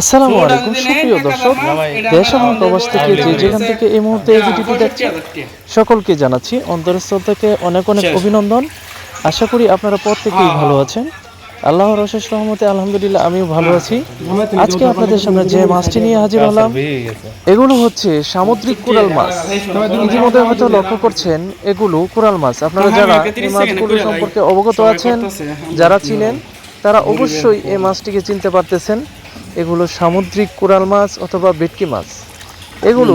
আসসালামু আলাইকুম সুপ্রিয় দর্শক দেশ এবং প্রবাস থেকে যে যেখান থেকে এই মুহূর্তে এই ভিডিওটি দেখছেন সকলকে জানাচ্ছি অন্তরস্থল থেকে অনেক অনেক অভিনন্দন। আশা করি আপনারা প্রত্যেকেই ভালো আছেন। আল্লাহর অশেষ রহমতে আলহামদুলিল্লাহ আমিও ভালো আছি। আজকে আপনাদের সামনে যে মাছটি নিয়ে হাজির হলাম এগুলো হচ্ছে সামুদ্রিক কোরাল মাছ। ইতিমধ্যে হয়তো লক্ষ্য করছেন এগুলো কোরাল মাছ। আপনারা যারা এই মাছগুলো সম্পর্কে অবগত আছেন যারা চিনেন তারা অবশ্যই এই মাছটিকে চিনতে পারতেছেন। এগুলো সামুদ্রিক কোরাল মাছ অথবা ভেটকি মাছ। এগুলো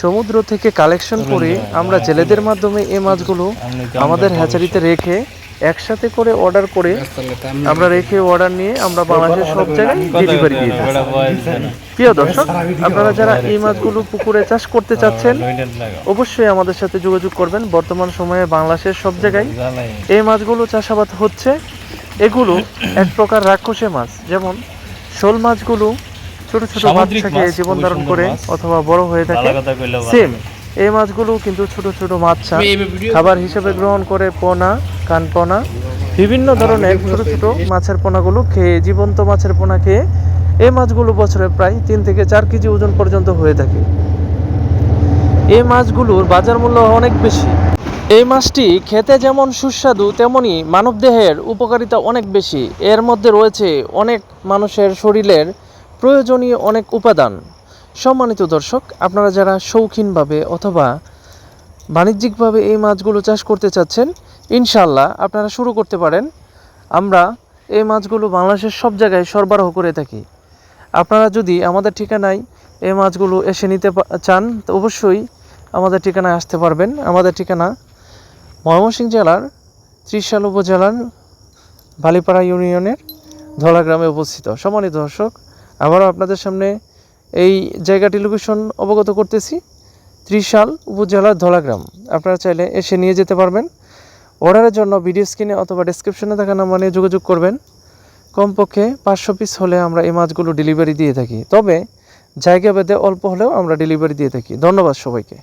সমুদ্র থেকে কালেকশন করে আমরা জেলেদের মাধ্যমে এই মাছগুলো আমাদের হ্যাচারিতে রেখে একসাথে করে অর্ডার করে আমরা রেখে অর্ডার নিয়ে আমরা বাংলাদেশের সব জায়গায় ডেলিভারি দিয়ে থাকি প্রিয় দর্শক আপনারা যারা এই মাছগুলো পুকুরে চাষ করতে চাচ্ছেন অবশ্যই আমাদের সাথে যোগাযোগ করবেন। বর্তমান সময়ে বাংলাদেশের সব জায়গায় এই মাছগুলো চাষাবাদ হচ্ছে। এগুলো এক প্রকার রাক্ষসে মাছ। যেমন শোল মাছগুলো ছোট ছোট সামুদ্রিক বাচ্চাকে জীবন ধারণ করে অথবা বড় হয়ে থাকে। সেম এই মাছগুলো কিন্তু ছোট ছোট মাছা খাবার হিসেবে গ্রহণ করে পোনা কানপোনা বিভিন্ন ধরনের ছোট ছোট মাছের পোনাগুলো খেয়ে জীবন্ত মাছের পোনা খেয়ে এই মাছগুলো বছরে প্রায় তিন থেকে চার কেজি ওজন পর্যন্ত হয়ে থাকে। এই মাছগুলোর বাজার মূল্য অনেক বেশি। এই মাছটি খেতে যেমন সুস্বাদু, তেমনি মানবদেহের উপকারিতা অনেক বেশি। এর মধ্যে রয়েছে অনেক মানুষের শরীরের প্রয়োজনীয় অনেক উপাদান। সম্মানিত দর্শক, আপনারা যারা শৌখিনভাবে অথবা বাণিজ্যিকভাবে এই মাছগুলো চাষ করতে চাচ্ছেন ইনশাল্লাহ আপনারা শুরু করতে পারেন। আমরা এই মাছগুলো বাংলাদেশের সব জায়গায় সরবরাহ করে থাকি। আপনারা যদি আমাদের ঠিকানায় এই মাছগুলো এসে নিতে চান, তো অবশ্যই আমাদের ঠিকানায় আসতে পারবেন। আমাদের ঠিকানা ময়মনসিংহ জেলার ত্রিশাল উপজেলার বালিপাড়া ইউনিয়নের ধলা গ্রামে অবস্থিত সম্মানিত দর্শক, আবারও আপনাদের সামনে এই জায়গাটি লোকেশন অবগত করতেছি, ত্রিশাল উপজেলার ধলাগ্রাম আপনারা চাইলে এসে নিয়ে যেতে পারবেন। অর্ডারের জন্য ভিডিও স্ক্রিনে অথবা ডেসক্রিপশনে থাকা নাম্বার নিয়ে যোগাযোগ করবেন। কমপক্ষে পাঁচশো পিস হলে আমরা এই মাছগুলো ডেলিভারি দিয়ে থাকি। তবে জায়গা ভেদে অল্প হলেও আমরা ডেলিভারি দিয়ে থাকি। ধন্যবাদ সবাইকে।